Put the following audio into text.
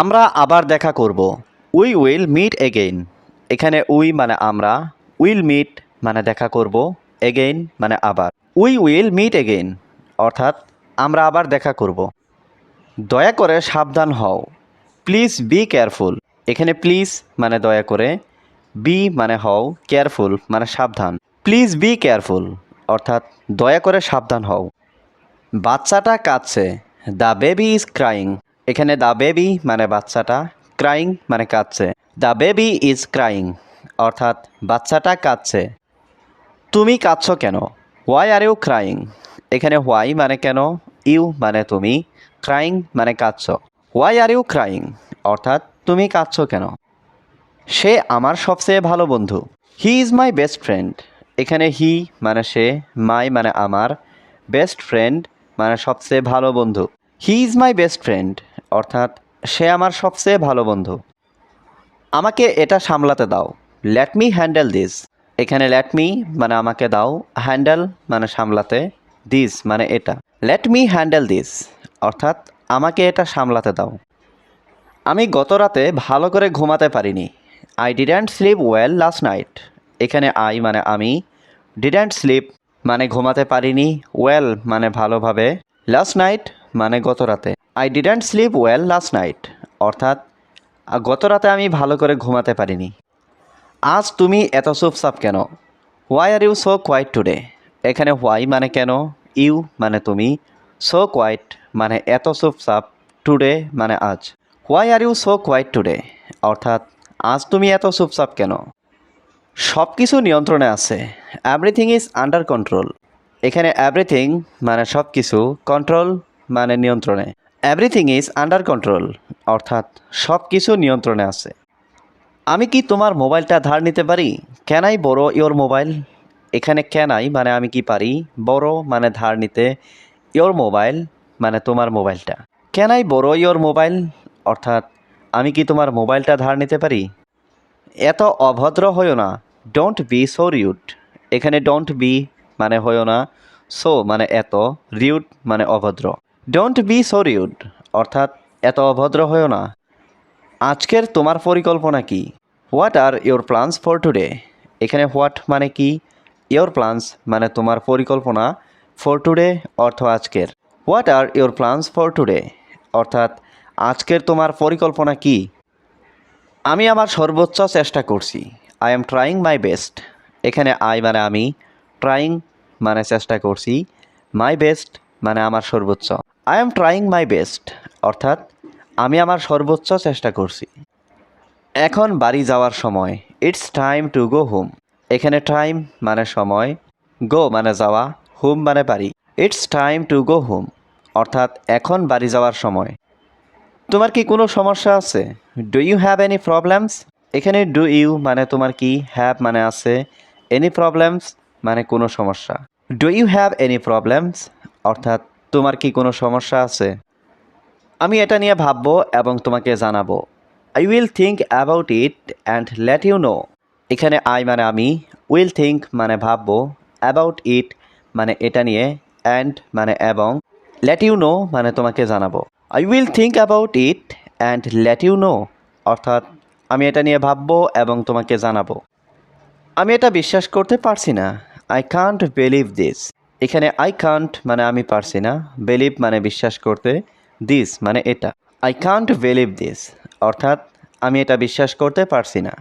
আমরা আবার দেখা করব। উই উইল মিট এগেইন এখানে উই মানে আমরা। উইল মিট মানে দেখা করব। এগেইন মানে আবার। উই উইল মিট এগেইন অর্থাৎ আমরা আবার দেখা করব। দয়া করে সাবধান হও। প্লিজ বি কেয়ারফুল এখানে প্লিজ মানে দয়া করে। বি মানে হও। কেয়ারফুল মানে সাবধান। প্লিজ বি কেয়ারফুল অর্থাৎ দয়া করে সাবধান হও। বাচ্চাটা কাঁদছে। দ্য বেবি ইজ ক্রাইং এখানে দ্য বেবি মানে বাচ্চাটা ক্রাইং মানে কাঁদছে। দ্য বেবি ইজ ক্রাইং অর্থাৎ বাচ্চাটা কাঁদছে। তুমি কাঁদছ কেন? Why are you crying? এখানে হোয়াই মানে কেন? ইউ মানে তুমি। ক্রাইং মানে কাঁদছ। হোয়াই আর ইউ ক্রাইং অর্থাৎ তুমি কাঁদছ কেন? সে আমার সবচেয়ে ভালো বন্ধু। He is my best friend এখানে হি মানে সে, মাই মানে আমার। বেস্ট ফ্রেন্ড মানে সবচেয়ে ভালো বন্ধু। He is my best friend অর্থাৎ সে আমার সবচেয়ে ভালো বন্ধু। আমাকে এটা সামলাতে দাও। লেট মি হ্যান্ডেল দিস এখানে লেট মি মানে আমাকে দাও। হ্যান্ডেল মানে সামলাতে। দিস মানে এটা। লেট মি হ্যান্ডেল দিস অর্থাৎ আমাকে এটা সামলাতে দাও। আমি গত রাতে ভালো করে ঘুমাতে পারিনি। I didn't sleep well last night এখানে আই মানে আমি। ডিডেন্ট স্লিপ মানে ঘুমাতে পারিনি। ওয়েল মানে ভালোভাবে। লাস্ট নাইট মানে গত রাতে। I didn't sleep well last night অর্থাৎ গত রাতে আমি ভালো করে ঘুমাতে পারিনি। আজ তুমি এত চুপচাপ কেন? Why are you so quiet today এখানে হোয়াই মানে কেন? ইউ মানে তুমি? সো কোয়াইট মানে এত চুপচাপ টুডে মানে আজ। Why are you so quiet today অর্থাৎ, আজ তুমি এত চুপচাপ কেন? সব কিছু নিয়ন্ত্রণে আছে। এভরিথিং ইজ আন্ডার কন্ট্রোল এখানে এভরিথিং মানে সব কিছু কন্ট্রোল মানে নিয়ন্ত্রণে। এভরিথিং ইজ আন্ডার কন্ট্রোল অর্থাৎ সব কিছু নিয়ন্ত্রণে আছে। আমি কি তোমার মোবাইলটা ধার নিতে পারি? Can I borrow your mobile এখানে ক্যান আই মানে আমি কি পারি? বড় মানে ধার নিতে। ইওর মোবাইল মানে তোমার মোবাইলটা। Can I borrow your mobile অর্থাৎ আমি কি তোমার মোবাইলটা ধার নিতে পারি? এত অভদ্র হইও না। ডোন্ট বি সো রিউড এখানে ডোন্ট বি মানে হইও না। সো মানে এত রিউড মানে অভদ্র। ডোন্ট বি সরিউড অর্থাৎ, এত অভদ্র হইও না। আজকের তোমার পরিকল্পনা কি? What are your plans for today এখানে হোয়াট মানে কি? ইওর প্ল্যান্স মানে তোমার পরিকল্পনা ফর টুডে অর্থ আজকের। What are your plans for today অর্থাৎ, আজকের তোমার পরিকল্পনা কি? আমি আমার সর্বোচ্চ চেষ্টা করছি। I am trying my best এখানে আই মানে আমি। ট্রাইং মানে চেষ্টা করছি। মাই বেস্ট মানে আমার সর্বোচ্চ। I am trying my best অর্থাৎ, আমি আমার সর্বোচ্চ চেষ্টা করছি। এখন বাড়ি যাওয়ার সময়। It's time to go home এখানে টাইম মানে সময়। গো মানে যাওয়া। হোম মানে বাড়ি। It's time to go home অর্থাৎ, এখন বাড়ি যাওয়ার সময়। তোমার কি কোনো সমস্যা আছে? Do you have any problems এখানে ডু ইউ মানে তোমার কি? হ্যাভ মানে আছে। এনি প্রবলেমস মানে কোনো সমস্যা। Do you have any problems অর্থাৎ তোমার কি কোনো সমস্যা আছে? আমি এটা নিয়ে ভাববো এবং তোমাকে জানাব। I will think about it and let you know এখানে আই মানে আমি উইল থিঙ্ক মানে ভাববো অ্যাবাউট ইট মানে এটা নিয়ে অ্যান্ড মানে এবং লেট ইউ নো মানে তোমাকে জানাব। I will think about it and let you know অর্থাৎ আমি এটা নিয়ে ভাববো এবং তোমাকে জানাব। আমি এটা বিশ্বাস করতে পারছি না। আই কান্ট বিলিভ দিস এখানে আই কান্ট মানে আমি পারছি না বেলিভ মানে বিশ্বাস করতে দিস মানে এটা। আই কান্ট বিলিভ দিস অর্থাৎ আমি এটা বিশ্বাস করতে পারছি না।